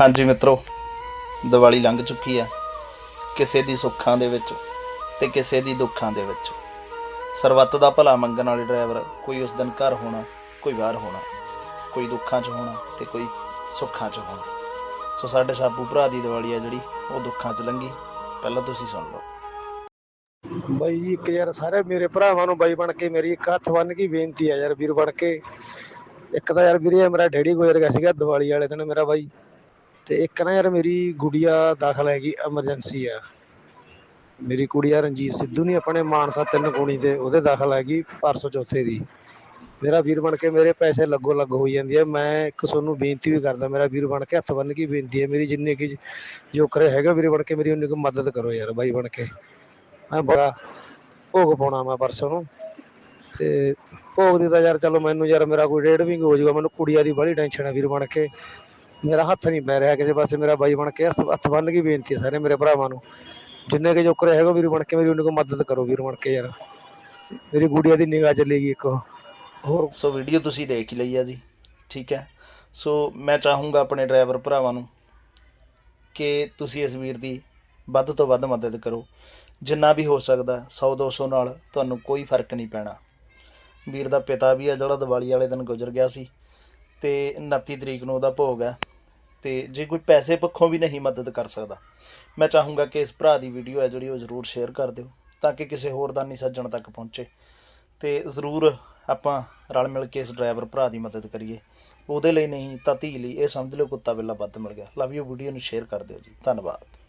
ਹਾਂਜੀ ਮਿੱਤਰੋ, ਦੀਵਾਲੀ ਲੰਘ ਚੁੱਕੀ ਆ ਕਿਸੇ ਦੀ ਸੁੱਖਾਂ ਦੇ ਵਿੱਚ ਤੇ ਕਿਸੇ ਦੀ ਦੁੱਖਾਂ ਦੇ ਵਿੱਚ। ਸਰਬੱਤ ਦਾ ਭਲਾ ਮੰਗਣ ਵਾਲੇ ਡਰਾਈਵਰ ਕੋਈ ਉਸ ਦਿਨ ਘਰ ਹੋਣਾ, ਕੋਈ ਬਾਹਰ ਹੋਣਾ, ਕੋਈ ਦੁੱਖਾਂ 'ਚ ਹੋਣਾ ਤੇ ਕੋਈ ਸੁੱਖਾਂ 'ਚ ਹੋਣਾ। ਸੋ ਸਾਡੇ ਸਾਬੂ ਭਰਾ ਦੀ ਦੀਵਾਲੀ ਆ ਜਿਹੜੀ, ਉਹ ਦੁੱਖਾਂ 'ਚ ਲੰਘੀ। ਪਹਿਲਾਂ ਤੁਸੀਂ ਸੁਣ ਲਓ। ਬਾਈ ਜੀ, ਇੱਕ ਯਾਰ ਸਾਰੇ ਮੇਰੇ ਭਰਾਵਾਂ ਨੂੰ ਬਾਈ ਬਣ ਕੇ ਮੇਰੀ ਇੱਕ ਹੱਥ ਬੰਨ ਕੇ ਬੇਨਤੀ ਆ ਯਾਰ ਵੀਰ ਬਣ ਕੇ। ਇੱਕ ਤਾਂ ਯਾਰ ਵੀਰੇ, ਮੇਰਾ ਡੈਡੀ ਗੁਜ਼ਰ ਗਿਆ ਸੀਗਾ ਦੀਵਾਲੀ ਵਾਲੇ ਦਿਨ, ਮੇਰਾ ਬਾਈ। ਤੇ ਇੱਕ ਨਾ ਯਾਰ ਮੇਰੀ ਗੁੜੀਆ ਦਾਖਲ ਹੈਗੀ ਐਮਰਜੈਂਸੀ ਆ। ਮੇਰੀ ਕੁੜੀਆ ਰਣਜੀਤ ਸਿੱਧੂ ਨਹੀਂ ਆਪਣੇ ਮਾਨਸਾ ਤਿੰਨ ਕੋਣੀ ਤੇ ਉਹਦੇ ਦਾਖਲ ਹੈਗੀ ਪਰਸੋਂ ਚੌਥੇ ਦੀ। ਮੇਰਾ ਵੀਰ ਬਣ ਕੇ ਮੇਰੇ ਪੈਸੇ ਲੱਗੋ ਲੱਗ ਹੋਈ ਜਾਂਦੀ ਹੈ ਮੈਂ ਇੱਕ ਤੁਹਾਨੂੰ ਬੇਨਤੀ ਵੀ ਕਰਦਾ, ਮੇਰਾ ਵੀਰ ਬਣ ਕੇ ਹੱਥ ਬੰਨ ਕੇ ਬੇਨਤੀ ਹੈ ਮੇਰੀ ਜਿੰਨੇ ਕੀ ਜੋ ਕਰੇ ਹੈਗਾ ਵੀਰੇ ਬਣ ਕੇ ਮੇਰੀ ਉਨੀ ਕੁ ਮਦਦ ਕਰੋ ਯਾਰ ਬਾਈ ਬਣ ਕੇ। ਮੈਂ ਬੜਾ ਭੋਗ ਪਾਉਣਾ ਮੈਂ ਪਰਸੋਂ ਨੂੰ। ਤੇ ਭੋਗ ਦੀ ਤਾਂ ਯਾਰ ਚਲੋ ਮੈਨੂੰ ਯਾਰ ਮੇਰਾ ਕੋਈ ਡੇਢ ਵੀ ਹੋ ਜਾਊਗਾ ਮੈਨੂੰ ਕੁੜੀਆਂ ਦੀ ਬੜੀ ਟੈਨਸ਼ਨ ਹੈ ਵੀਰ ਬਣ ਕੇ। ਮੇਰਾ ਹੱਥ ਨਹੀਂ ਪੈ ਰਿਹਾ ਕਿਸੇ ਪਾਸੇ, ਮੇਰਾ ਬਾਈ ਬਣ ਕੇ ਹੱਥ ਹੱਥ ਬੰਨ ਕੇ ਬੇਨਤੀ ਹੈ ਸਾਰੇ ਮੇਰੇ ਭਰਾਵਾਂ ਨੂੰ। ਜਿੰਨੇ ਕੇ ਜੋਕਰੇ ਹੈਗਾ ਵੀਰ ਬਣ ਕੇ ਮੇਰੀ ਉਹਨਾਂ ਕੋ ਮਦਦ ਕਰੋ ਵੀਰ ਬਣ ਕੇ ਯਾਰ। ਮੇਰੀ ਗੁੜੀਆ ਦੀ ਨਿਗਾਹ ਚੱਲੇਗੀ ਇੱਕ। ਹੋਰ? ਸੋ ਵੀਡੀਓ ਤੁਸੀਂ ਦੇਖ ਹੀ ਲਈ ਆ ਜੀ, ਠੀਕ ਹੈ? ਸੋ ਮੈਂ ਚਾਹੂੰਗਾ ਆਪਣੇ ਡਰਾਈਵਰ ਭਰਾਵਾਂ ਨੂੰ ਕਿ ਤੁਸੀਂ ਇਸ ਵੀਰ ਦੀ ਵੱਧ ਤੋਂ ਵੱਧ ਮਦਦ ਕਰੋ। ਜਿੰਨਾ ਵੀ ਹੋ ਸਕਦਾ 100 200 ਨਾਲ ਤੁਹਾਨੂੰ ਕੋਈ ਫ਼ਰਕ ਨਹੀਂ ਪੈਣਾ। ਵੀਰ ਦਾ ਪਿਤਾ ਵੀ ਆ ਜਿਹੜਾ ਦੀਵਾਲੀ ਵਾਲੇ ਦਿਨ ਗੁਜ਼ਰ ਗਿਆ ਸੀ ਤੇ 29 ਤਰੀਕ ਨੂੰ ਉਹਦਾ ਭੋਗ ਹੈ। ਤੇ ਜੇ ਕੋਈ ਪੈਸੇ ਪੱਖੋਂ ਵੀ ਨਹੀਂ ਮਦਦ ਕਰ ਸਕਦਾ, ਮੈਂ ਚਾਹੂੰਗਾ ਕਿ ਇਸ ਭਰਾ ਦੀ ਵੀਡੀਓ ਹੈ ਜਿਹੜੀ ਉਹ ਜ਼ਰੂਰ ਸ਼ੇਅਰ ਕਰ ਦਿਓ, ਤਾਂ ਕਿ ਕਿਸੇ ਹੋਰ ਦਾਨੀ ਸੱਜਣ ਤੱਕ ਪਹੁੰਚੇ। ਤੇ ਜ਼ਰੂਰ ਆਪਾਂ ਰਲ ਮਿਲ ਕੇ ਇਸ ਡਰਾਈਵਰ ਭਰਾ ਦੀ ਮਦਦ ਕਰੀਏ। ਉਹਦੇ ਲਈ ਨਹੀਂ, ਤਾਂ ਧੀ ਲਈ, ਇਹ ਸਮਝ ਲਓ ਕੁੱਤਾ ਬਿੱਲਾ ਵੱਧ ਮਿਲ ਗਿਆ। ਲਵ ਯੂ ਵੀਡੀਓ ਨੂੰ ਸ਼ੇਅਰ ਕਰ ਦਿਓ ਜੀ। ਧੰਨਵਾਦ।